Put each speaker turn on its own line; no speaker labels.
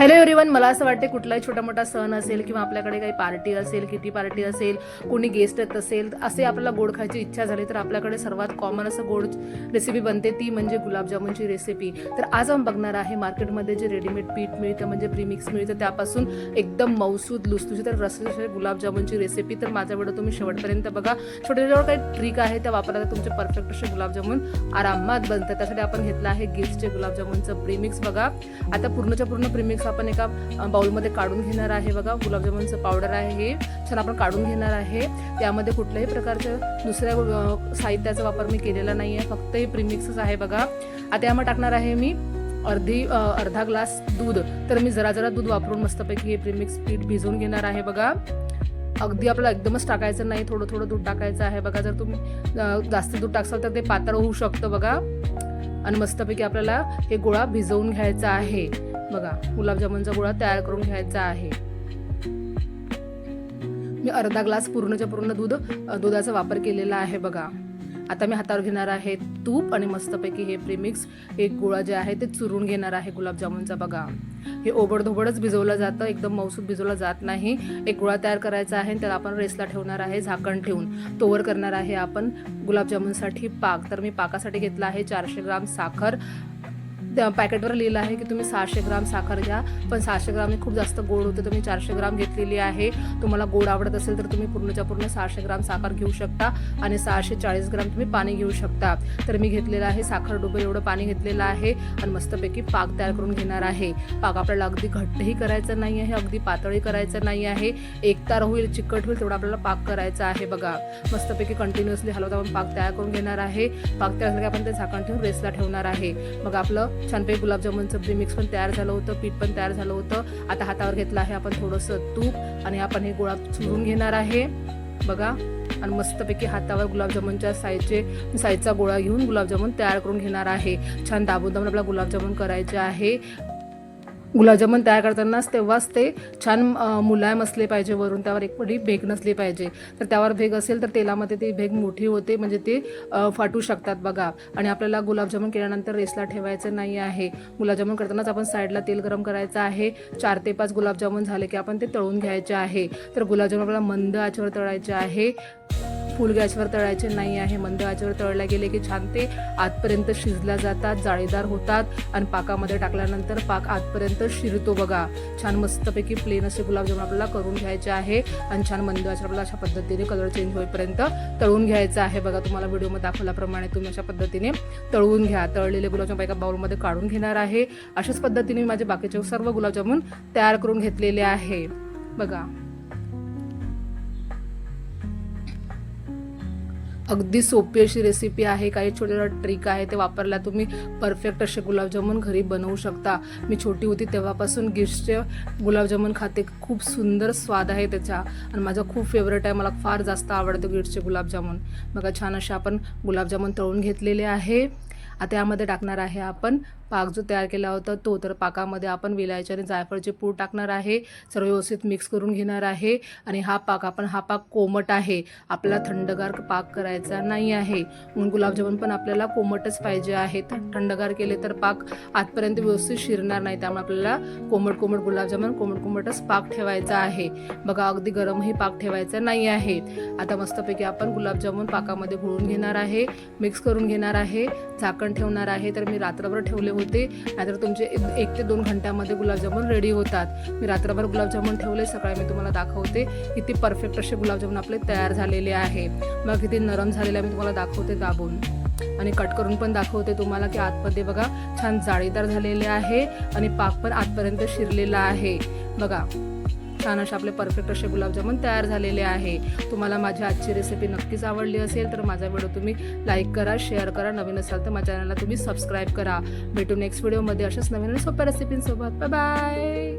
Hello everyone मला असं वाटते कुठलाही छोटा मोठा सण असेल किंवा आपल्याकडे काही पार्टी असेल किटी पार्टी असेल कोणी गेस्ट येत असेल असे आपल्याला गोड खायची इच्छा झाली तर आपल्याकडे सर्वात कॉमन असं गोड रेसिपी बनते ती म्हणजे गुलाबजामुनची रेसिपी तर आज आपण बघणार आहे मार्केटमध्ये जे रेडीमेड पीठ मिळतं म्हणजे प्रीमिक्स मिळतं त्यापासून एकदम मौसूद लुसलुशी तर रसलुशी गुलाबजामुनची रेसिपी तर माझा व्हिडिओ तुम्ही शेवटपर्यंत बघा. छोटे छोटे काही ट्रिक आहे त्या वापरायला तुमचे परफेक्ट असे गुलाबजामुन आरामात बनतात. त्यासाठी आपण घेतलं आहे गिफ्टचे गुलाबजामुनचं प्रीमिक्स बघा आता पूर्णच्या पूर्ण प्रीमिक्स आपण एका बाउलमध्ये काढून घेणार आहे बघा. गुलाबजामुनचं पावडर आहे हे. छान आपण काढून घेणार आहे. त्यामध्ये कुठल्याही प्रकारच्या दुसऱ्या साहित्याचा वापर मी केलेला नाही आहे. फक्त हे प्रिमिक्सच आहे बघा. आता यामध्ये टाकणार आहे मी अर्धी अर्धा ग्लास दूध. तर मी जरा जरा दूध वापरून मस्तपैकी हे प्रीमिक्स पीठ भिजवून घेणार आहे बघा. अगदी आपल्याला एकदमच टाकायचं नाही. थोडं थोडं दूध टाकायचं आहे बघा. जर तुम्ही जास्त दूध टाकसाल तर ते पातळ होऊ शकतं बघा. आणि मस्तपैकी आपल्याला हे गोळा भिजवून घ्यायचा आहे. बघा गुलाबजामुनचा गोळा तयार करून घ्यायचा आहे. मी अर्धा ग्लास पूर्णच्या पूर्ण दूध दुधाचा वापर केलेला आहे बघा. आता मी हातावर घेणार आहे तूप आणि मस्तपैकी हे प्रीमिक्स एक गोळा जे आहे ते चुरून घेणार आहे गुलाबजामुनचा बघा. हे ओबडधोबडच भिजवलं जातं एकदम मौसूद भिजवलं जात नाही. एक गोळा तयार करायचा आहे त्याला आपण रेसला ठेवणार आहे झाकण ठेवून. तोवर करणार आहे आपण गुलाबजामुनसाठी पाक. तर मी पाकासाठी घेतला आहे चारशे ग्राम साखर पॅकेटवर लिहिलं आहे की तुम्ही सहाशे ग्राम साखर घ्या. पण सहाशे ग्राम खूप जास्त गोड होते. तुम्ही चारशे ग्राम घेतलेली आहे. तुम्हाला गोड आवडत असेल तर तुम्ही पूर्णच्या पूर्ण सहाशे ग्राम साखर घेऊ शकता आणि सहाशे चाळीस ग्राम तुम्ही पाणी घेऊ शकता. तर मी घेतलेलं आहे साखर डुबे एवढं पाणी घेतलेलं आहे आणि मस्तपैकी पाक तयार करून घेणार आहे. पाक आपल्याला अगदी घट्टही करायचं नाही आहे अगदी पातळी करायचं नाही आहे. एकतार होईल चिकट होईल तेवढा आपल्याला पाक करायचा आहे बघा. मस्तपैकी कंटिन्युअसली हलवता आपण पाक तयार करून घेणार आहे. पाक तयार झाला की आपण ते झाकण ठेवून रेसला ठेवणार आहे. मग आपलं छानपैकी गुलाबजामुनचं प्रीमिक्स पण तयार झालं होतं पीठ पण तयार झालं होतं. आता हातावर घेतलं आहे आपण थोडंसं तूप आणि आपण हे गोळा चुरून घेणार आहे. बघा आणि मस्तपैकी हातावर गुलाबजामुनच्या साईजचे साईजचा गोळा घेऊन गुलाबजामुन तयार करून घेणार आहे. छान दाबून दाबून आपला गुलाबजामुन करायचे आहे. गुलाबजामुन तयार करतानाच तेव्हाच ते छान मुलायम असले पाहिजे वरून त्यावर एक पडी भेग नसली पाहिजे. तर त्यावर भेग असेल तर तेलामध्ये ती भेग मोठी होते म्हणजे ते फाटू शकतात बघा. आणि आपल्याला गुलाबजामुन केल्यानंतर रेसला ठेवायचं नाही आहे. गुलाबजामुन करतानाच आपण साईडला तेल गरम करायचं आहे. चार ते पाच गुलाबजामुन झाले की आपण ते तळून घ्यायचे आहे. तर गुलाबजामुन आपल्याला मंद आचेवर तळायचे आहे. फुल गॅसवर तळायचे नाही आहे. मंद आचेवर तळल्या गेले की छान ते आतपर्यंत शिजल्या जातात जाळीदार होतात आणि पाकामध्ये टाकल्यानंतर पाक आतपर्यंत शिरतो बघा. छान मस्तपैकी प्लेन असे गुलाबजामुन आपल्याला करून घ्यायचे आहे आणि छान मंद आचेवर आपल्याला अशा पद्धतीने कलर चेंज होईपर्यंत तळून घ्यायचं आहे. बघा तुम्हाला व्हिडिओमध्ये दाखवल्याप्रमाणे तुम्ही अशा पद्धतीने तळून घ्या. तळलेले गुलाबजामुन एका बाउलमध्ये काढून घेणार आहे. अशाच पद्धतीने मी माझे बाकीचे सर्व गुलाबजामुन तयार करून घेतलेले आहे. बघा. अगदी सोपी अशी रेसिपी आहे. काही छोटे छोटे ट्रिक आहे. ते वापरल्या तुम्ही परफेक्ट असे गुलाबजामुन घरी बनवू शकता. मी छोटी होती तेव्हापासून गिफ्टचे गुलाबजामुन खाते. खूप सुंदर स्वाद आहे त्याचा. आणि माझा खूप फेवरेट आहे. मला फार जास्त आवडतं गिफ्टचे गुलाबजामुन. बघा छान असे आपण गुलाबजामुन तळून घेतलेले आहे. आता यामध्ये टाकणार आहे आपण पाक जो तयार केला होता तो तर पाकामध्ये आपण विलायची आणि जायफळचे पूड टाकणार आहे सर्व व्यवस्थित मिक्स करून घेणार आहे आणि हा पाक आपण हा पाक कोमट आहे. आपल्याला थंडगार पाक करायचा नाही आहे. म्हणून गुलाबजामुन पण आपल्याला कोमटच पाहिजे आहे. थंडगार केले तर पाक आतपर्यंत व्यवस्थित शिरणार नाही. त्यामुळे आपल्याला कोमट कोमट गुलाबजामुन कोमट कोमटच पाक ठेवायचा आहे. बघा अगदी गरमही पाक ठेवायचा नाही आहे. आता मस्तपैकी आपण गुलाबजामुन पाकामध्ये घोळून घेणार आहे मिक्स करून घेणार आहे झाकण ठेवणार आहे. तर मी रात्रभर ठेवले होते नाहीतर तुमचे एक- एक ते दोन घंट्यामध्ये गुलाबजामुन रेडी होतात. मी रात्रभर गुलाबजामुन ठेवले सकाळी मी तुम्हाला दाखवते किती परफेक्ट असे गुलाबजामुन आपले तयार झालेले आहे. मग किती नरम झालेले आहे मी तुम्हाला दाखवते दाबून. आणि कट करून पण दाखवते तुम्हाला की आतमध्ये बघा छान जाळीदार झालेले आहे आणि पाक पण आतपर्यंत शिरलेला आहे. बघा. छान असे आपले परफेक्ट असे गुलाबजामुन तयार झालेले आहे. तुम्हाला माझी आजची रेसिपी नक्कीच आवडली असेल तर माझा व्हिडिओ तुम्ही लाईक करा शेअर करा. नवीन असाल तर माझ्या चॅनलला तुम्ही सबस्क्राईब करा. भेटू नेक्स्ट व्हिडिओमध्ये अशाच नवीन आणि सोप्या रेसिपींसोबत बाय बाय